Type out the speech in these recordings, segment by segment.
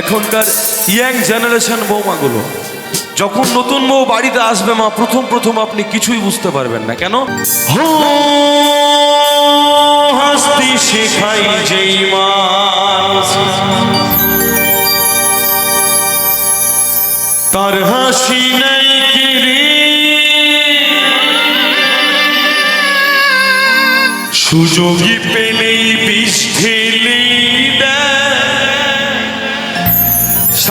এখনকার young generation বৌমাগুলো, যখন নতুন বউ বাড়িতে আসবে মা, প্রথম প্রথম আপনি কিছুই বুঝতে পারবেন না। কেন? হাসতে শেখাই যেই তার হাসি নাই কিরে। সুযোগী পেলেই বিষ ঢেলে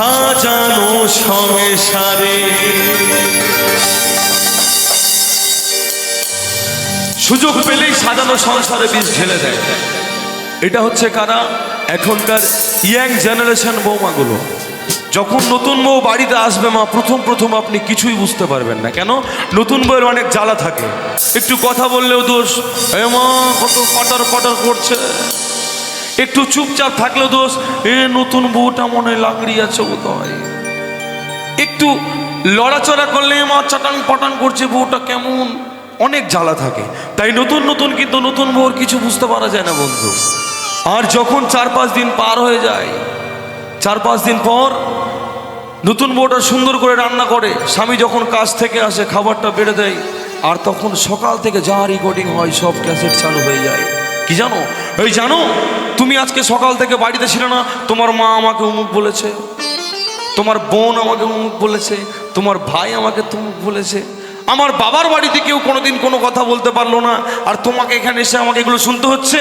সাজানো সংসারে সুযোগ পেলেই সাজানো সংসারে বিষ ঢেলে দেয়। এটা হচ্ছে কারা? এখনকার ইয়াং জেনারেশন বৌমাগুলো। যখন নতুন বউ বাড়িতে আসবে মা, প্রথম প্রথম আপনি কিছুই বুঝতে পারবেন না। কেন? নতুন বউয়ের অনেক জ্বালা থাকে। একটু কথা বললেও দোষ। এ মা, কত পটার পটার করছে। একটু চুপচাপ থাকলেও দোষ। এ, নতুন বউটা মনে লাকড়ি আছে বোধ একটু লড়াচড়া করলে মা চাটাং পটাং করছে, বউটা কেমন? অনেক জ্বালা থাকে। তাই নতুন নতুন কিন্তু নতুন বউর কিছু বুঝতে পারা যায় না বন্ধু। আর যখন চার পাঁচ দিন পার হয়ে যায় চার পাঁচ দিন পর নতুন বউটা সুন্দর করে রান্না করে, স্বামী যখন কাজ থেকে আসে, খাবারটা বেড়ে দেয়, আর তখন সকাল থেকে যা রেকর্ডিং হয়, সব ক্যাসেট চালু হয়ে যায়। কি জানো? এই জানো, তুমি আজকে সকাল থেকে বাড়িতে ছিল না, তোমার মা আমাকে অমুক বলেছে, তোমার বোন আমাকে অমুক বলেছে, তোমার ভাই আমাকে তুমুক বলেছে, আমার বাবার বাড়িতে কেউ কোনোদিন কোনো কথা বলতে পারল না, আর তোমাকে এখানে এসে আমাকে এগুলো শুনতে হচ্ছে?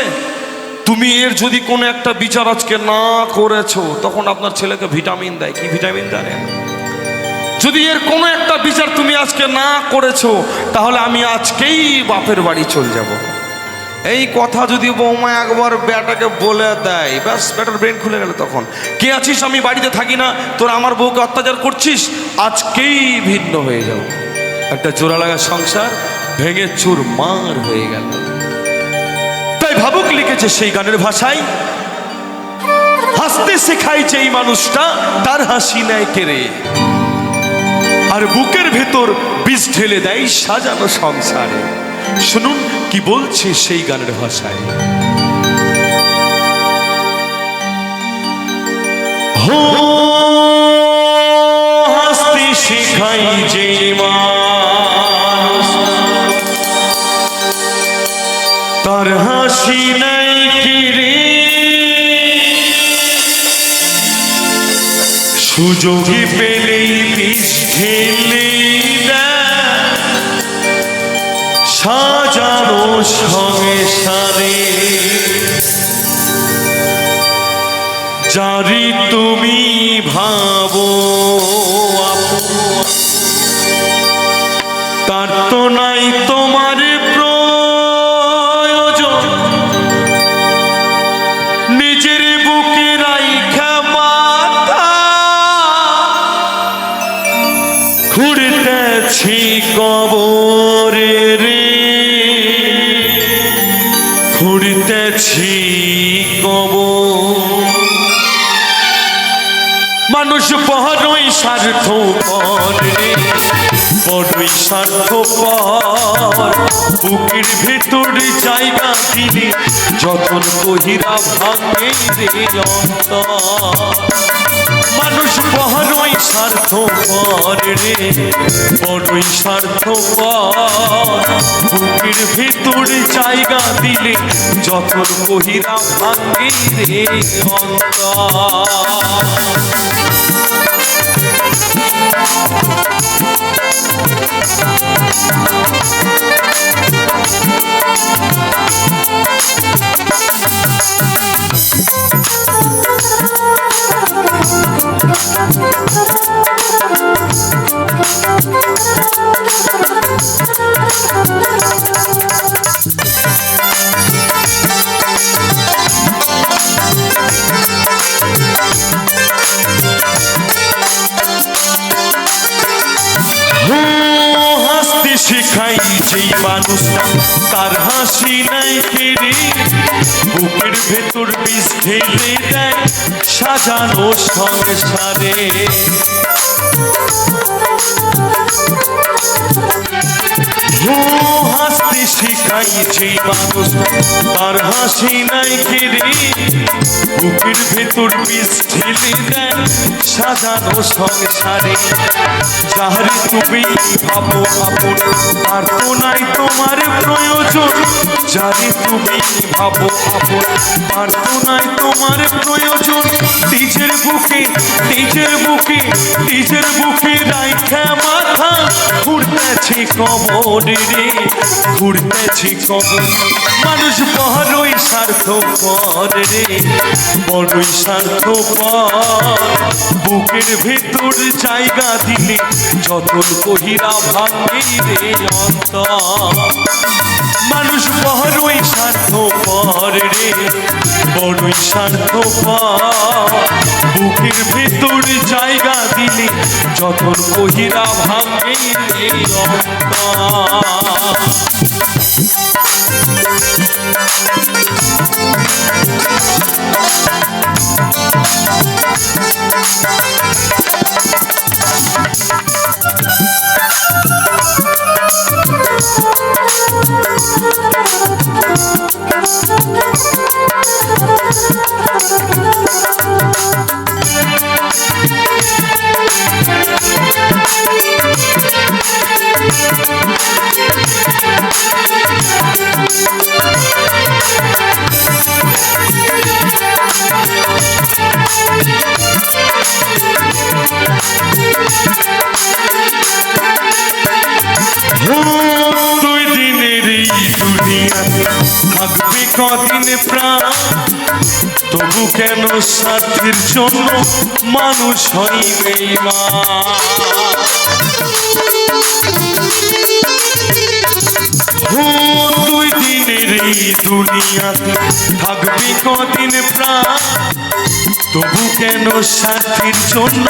তুমি এর যদি কোনো একটা বিচার আজকে না করেছ, তখন আপনার ছেলেকে ভিটামিন দেয়, কি ভিটামিন দেয়? যদি এর কোনো একটা বিচার তুমি আজকে না করেছ, তাহলে আমি আজকেই বাপের বাড়ি চলে যাব। এই কথা যদি বৌমা একবার বেটাকে বলে দেয়, ব্যাস বেটার ব্রেন খুলে গেল তখন। কে আছিস? আমি বাড়িতে থাকি না। তোর আমার বউকে অত্যাচার করছিস? আজকেই ভিন্ন হয়ে যাও। একটা জোড়া লাগা সংসার ভেঙে চুর মার হয়ে গেল। তাই ভাবুক লিখেছে সেই গানের ভাষায়, হাসতে শেখাই যে এই মানুষটা, তার হাসি নেয় কেড়ে আর বুকের ভেতর বিষ ঢেলে দেয় সাজানো সংসারে। শুনুন কি বলছে সেই গানের ভাষায়? হো হাসতে শেখাই যে মানুষ। তার হাসি নাই কিরে সুযোগী পেলেই বিষ ঢেলে সাজানো সংসারে যারি তুমি ভাবো তার তো নাই তোমার প্রয়োজন। নিজের বুকে রাইখা মাথা। ঘুরতেছি কবরে। ঘুরতেছি কবর মানুষ বড়ই স্বার্থ বড়ই স্বার্থ বুকের ভেতর জায়গা দিলে যখন কহিরা ভাঙে রে মানুষ বড়ই স্বার্থ রে বড়ই স্বার্থ বুকের ভেতর জায়গা দিলে যখন কহিরা ভাঙে রে অন্তর। মানুষটা তার হাসি নাই কেড়ে বুকের ভেতর বিষ ঢেলে দেয় সাজানো সংসারে হাসতে যেই মানুষ তার হাসি নাই কেড়ে বুকের ভেতর বিষ ঢেলে সাজানো সংসারে। যাহারে তুমি ভাবো আপন, আর নাই তোমার প্রয়োজন। যারে তুমি ভাবো আপন, আর তো নাই তোমার প্রয়োজন। নিজের বুকে নিজের বুকে নিজের বুকে রাইখা মাথা। ঘুরতেছি কবরে রে ঘুরতেছি কবর মানুষ বড়ই স্বার্থ পর রে, বড়ই স্বার্থ বুকের ভেতর জায়গা দিলে যতন কহিরা ভাঙে রে অন্তর। মানুষ বড়ই স্বার্থ পর রে, বড়ই স্বার্থ বুকের ভেতর জায়গা দিলে যতন কহিরা ভাঙে রে অন্তর দুই কদিন প্রাণ? তবু কেন স্বার্থের জন্য মানুষ হইবে মা? দুই দিনের এই দুনিয়াতে। থাকবে কদিন প্রাণ? তবু কেন সাথীর জন্য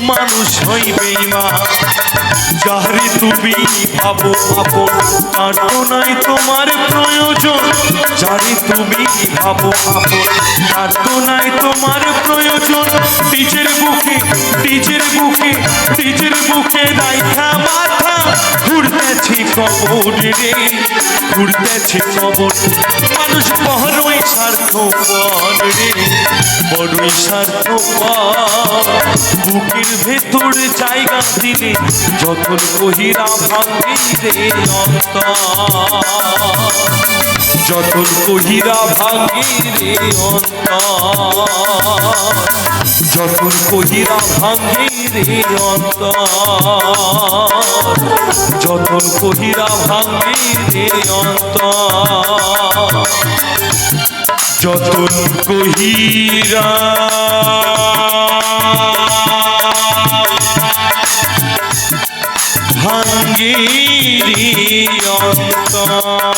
মানুষ হইবে মা যাহারে তুমি ভাবো আপন তার নাই তোমার প্রয়োজন। যারে তুমি ভাবো আপন তার নাই তোমার প্রয়োজন। নিজের বুকে নিজের বুকে নিজের বুকে রাইখা মাথা ঘুরতেছি কবর রে। ঘুরতেছি কবর মানুষ বড়ই স্বার্থ পর রে। বড়ই স্বার্থ বুকের ভেতর জায়গা দিলে যখন কহিরা ভাঙে রে অন্তর যতন কহিরা ভাঙে রে অন্তর। যতন কহিরা ভাঙে রে অন্তর। যতন কহিরা ভাঙে রে অন্তর। যতন কহিরা ভাঙ্গে রে অন্তর।